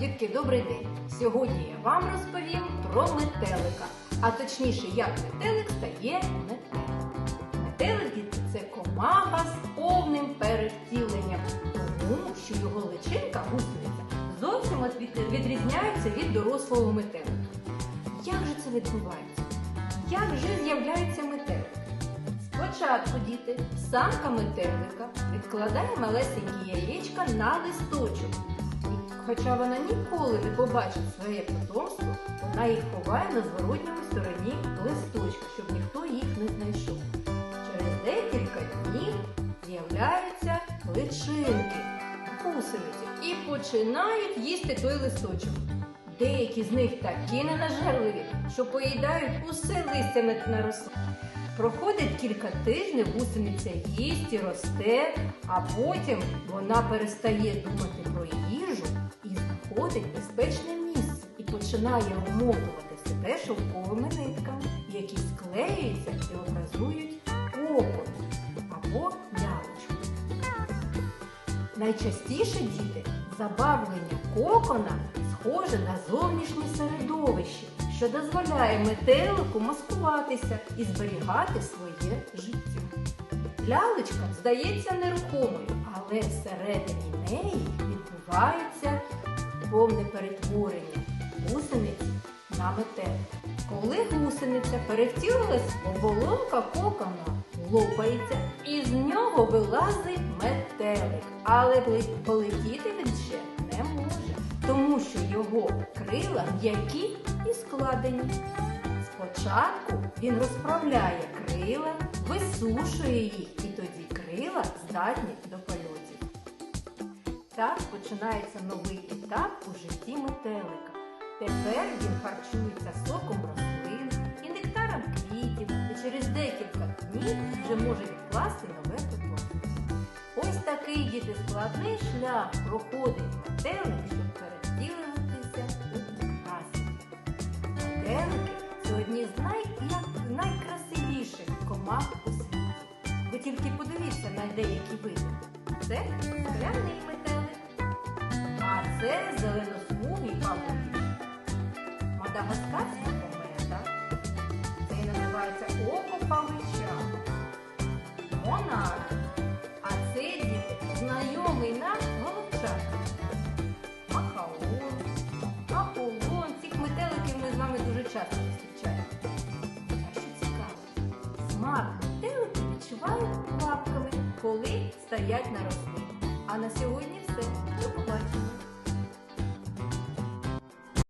Дітки, добрий день! Сьогодні я вам розповім про метелика, а точніше, як метелик стає метеликом. Метелик дітки, це комаха з повним перевтіленням, тому що його личинка гусениця зовсім відрізняється від дорослого метелика. Як же це відбувається? Як же з'являється метелик? Спочатку, діти, самка метелика відкладає малесенькі яєчка на листочок. Хоча вона ніколи не побачить своє потомство, вона їх ховає на зворотньому стороні листочка, щоб ніхто їх не знайшов. Через декілька днів з'являються личинки, гусениці, і починають їсти той листочок. Деякі з них такі ненажерливі, що поїдають усе листя на, на. Проходить кілька тижнів, гусениця їсть і росте, а потім вона перестає думати про їжу знаходить безпечне місце і починає обмотувати себе шовковими нитками, які склеюються і образують кокон або лялечку. Найчастіше діти забавлення кокона схоже на зовнішнє середовище, що дозволяє метелику маскуватися і зберігати своє життя. Лялечка здається нерухомою, але всередині неї відбувається повне перетворення гусениці на метелика. Коли гусениця перевтілилась, оболонка кокона лопається і з нього вилазить метелик. Але полетіти він ще не може, тому що його крила м'які і складені. Спочатку він розправляє крила, висушує їх, і тоді крила здатні до польотів. Так починається новий етап у житті метелика. Тепер він харчується соком рослин і нектаром квітів, і через декілька днів вже може відкласти нове потомство. Ось такий діти складний шлях проходить метелик, щоб перевтілитися у красення. Метелики це одні з най, найкрасивіших комах у світі. Ви тільки подивіться на деякі види. Це скляний це зеленосмугий павук. Мадагаскарська комета. Це називається око павича. Монарх. А це знайомий нам головчак. Махаон, аполлон. Цих метеликів ми з вами дуже часто зустрічаємо. А що цікаво, смак метелики відчувають лапками, коли стоять на рослині. А на сьогодні все.